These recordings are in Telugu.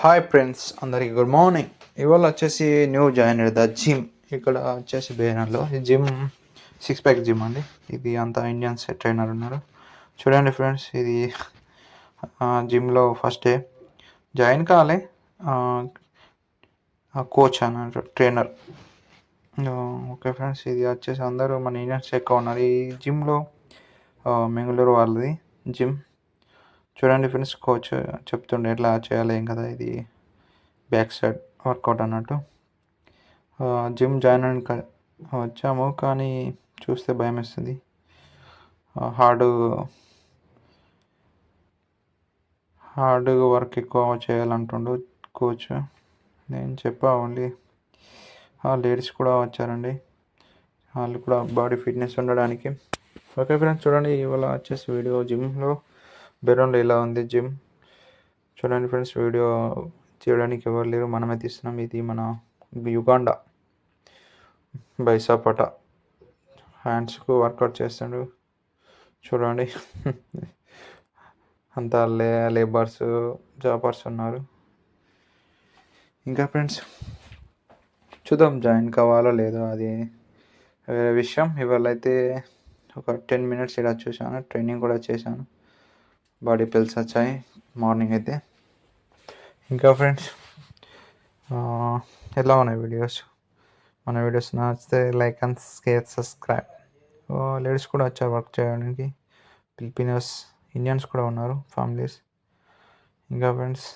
హాయ్ ఫ్రెండ్స్ అందరికీ గుడ్ మార్నింగ్ ఇవాళ వచ్చేసి న్యూ జాయిన్ ద జిమ్ ఇక్కడ వచ్చేసి బేనర్లో ఈ జిమ్ సిక్స్ ప్యాక్ జిమ్ అండి. ఇది అంతా ఇండియన్స్ ట్రైనర్ ఉన్నారు. చూడండి ఫ్రెండ్స్ ఇది జిమ్లో ఫస్ట్ డే జాయిన్ కాలే. కోచ్ అన్నారు ట్రైనర్ ఓకే ఫ్రెండ్స్ ఇది వచ్చేసి అందరూ మన ఇండియన్స్ ఎక్కువ ఉన్నారు. ఈ జిమ్లో మెంగళూరు వాళ్ళది జిమ్ చూడండి ఫ్రెండ్స్ కోచ్ చెప్తుండే ఇట్లా చేయాలి ఏం కదా ఇది బ్యాక్ సైడ్ వర్కౌట్ అన్నట్టు. జిమ్ జాయిన్ అని వచ్చాము కానీ చూస్తే భయం వేస్తుంది. హార్డ్ హార్డ్ వర్క్ ఎక్కువ చేయాలంటుండు కోచ్. నేను చెప్పా ఓన్లీ. లేడీస్ కూడా వచ్చారండి. వాళ్ళు కూడా బాడీ ఫిట్నెస్ ఉండడానికి. ఓకే ఫ్రెండ్స్ చూడండి ఇవాళ వచ్చేసి వీడియో జిమ్లో. బెరూన్లో ఇలా ఉంది జిమ్. చూడండి ఫ్రెండ్స్ వీడియో తీయడానికి ఎవరు లేరు. మనమే తీస్తున్నాం. ఇది మన యుగాండా. బైసాపట. హ్యాండ్స్కు వర్కౌట్ చేస్తాడు. చూడండి. అంతా లే లేబర్స్ జాబర్స్ ఉన్నారు. ఇంకా ఫ్రెండ్స్ చూద్దాం జాయిన్ కావాలో లేదో అది వేరే విషయం. ఇవాళ అయితే ఒక టెన్ మినిట్స్ ఇలా చూశాను. ట్రైనింగ్ కూడా చేశాను. బాడీ పిల్స్ వచ్చాయి. మార్నింగ్ అయితే. ఇంకా ఫ్రెండ్స్ ఎలా ఉన్నాయి వీడియోస్? మన వీడియోస్ నచ్చితే like and share subscribe. Ladies కూడా వచ్చారు వర్క్ చేయడానికి. ఫిలిపినోస్ ఇండియన్స్ కూడా ఉన్నారు ఫ్యామిలీస్. ఇంకా ఫ్రెండ్స్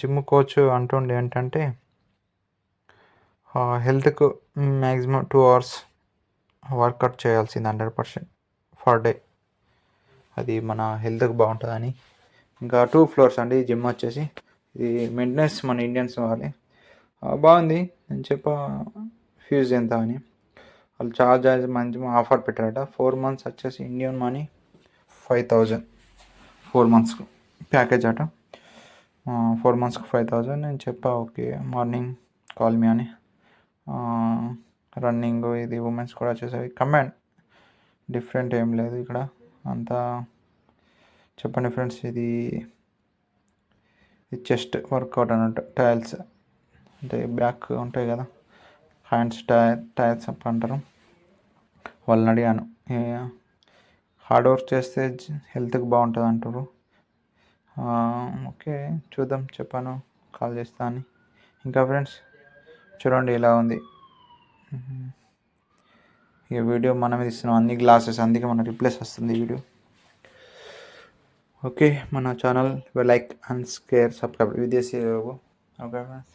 జిమ్ కోచ్ అంటుండే ఏంటంటే హెల్త్కు మ్యాక్సిమం టూ అవర్స్ వర్కౌట్ చేయాల్సింది హండ్రెడ్ పర్సెంట్ ఫర్ డే. అది మన హెల్త్కి బాగుంటుందని. ఇంకా టూ ఫ్లోర్స్ అండి జిమ్ వచ్చేసి. ఇది మెయింటెనెన్స్ మన ఇండియన్స్ వాళ్ళే. బాగుంది. నేను చెప్ప ఫ్యూజ్ ఎంత అని. వాళ్ళు చార్జ్ మంచి ఆఫర్ పెట్టారట. ఫోర్ మంత్స్ వచ్చేసి Indian money five thousand. Four మంత్స్కి ప్యాకేజ్ అట. ఫోర్ మంత్స్కి ఫైవ్ థౌజండ్. నేను చెప్పా ఓకే మార్నింగ్ కాల్ మీ అని. రన్నింగ్ ఇది ఉమెన్స్ కూడా వచ్చేసరికి కమాండ్. డిఫరెంట్ ఏం లేదు ఇక్కడ. అంతా చెప్పండి ఫ్రెండ్స్ ఇది ఇది చెస్ట్ వర్కౌట్ అన్నట్టు టైల్స్ అంటే బ్యాక్ ఉంటాయి కదా హ్యాండ్స్ టైర్ టైల్స్ అప్ అంటారు. వాళ్ళని అడిగాను హార్డ్ వర్క్ చేస్తే హెల్త్కి బాగుంటుంది అంటారు. ఓకే చూద్దాం చెప్పాను కాల్ చేస్తా అని. ఇంకా ఫ్రెండ్స్ చూడండి ఇలా ఉంది. ఈ వీడియో మనమే తీస్తున్నాం అన్ని గ్లాసెస్ అందుకే మన రిప్లేస్ వస్తుంది ఈ వీడియో. ఓకే మన channel like and share subscribe. విదేశీ ఓకే ఫ్రెండ్స్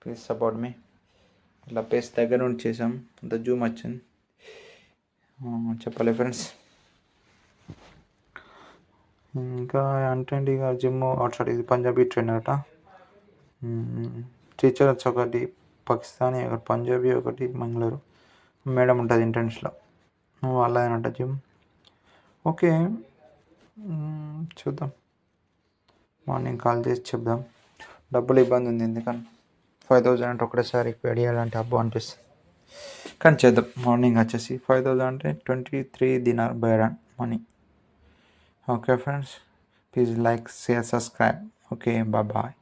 ప్లీజ్ సపోర్ట్ మీ ఇట్లా పేస్ దగ్గర నుండి చేసాం అంత జూమ్ వచ్చింది. చెప్పాలి ఫ్రెండ్స్ ఇంకా అంటే ఇక జిమ్ అవుట్ సైడ్ ఇది పంజాబీ ట్రైనర్ అట. టీచర్ వచ్చి ఒకటి పాకిస్తానీ ఒకటి పంజాబీ ఒకటి మంగళూరు మేడం ఉంటుంది ఇంటర్న్స్లో వాళ్ళదేనంట జిమ్. ఓకే. చూద్దాం. మార్నింగ్ కాల్ చేసి చెప్దాం. డబ్బులు ఇబ్బంది ఉంది ఎందుకని? ఫైవ్ థౌజండ్ అంటే ఒకటేసారి పే చేయాలంటే అబ్బో అనిపిస్తుంది. కానీ చేద్దాం. మార్నింగ్ వచ్చేసి ఫైవ్ థౌజండ్ అంటే ట్వంటీ త్రీ దినార్ Byron money. Okay friends please like share subscribe. Okay bye.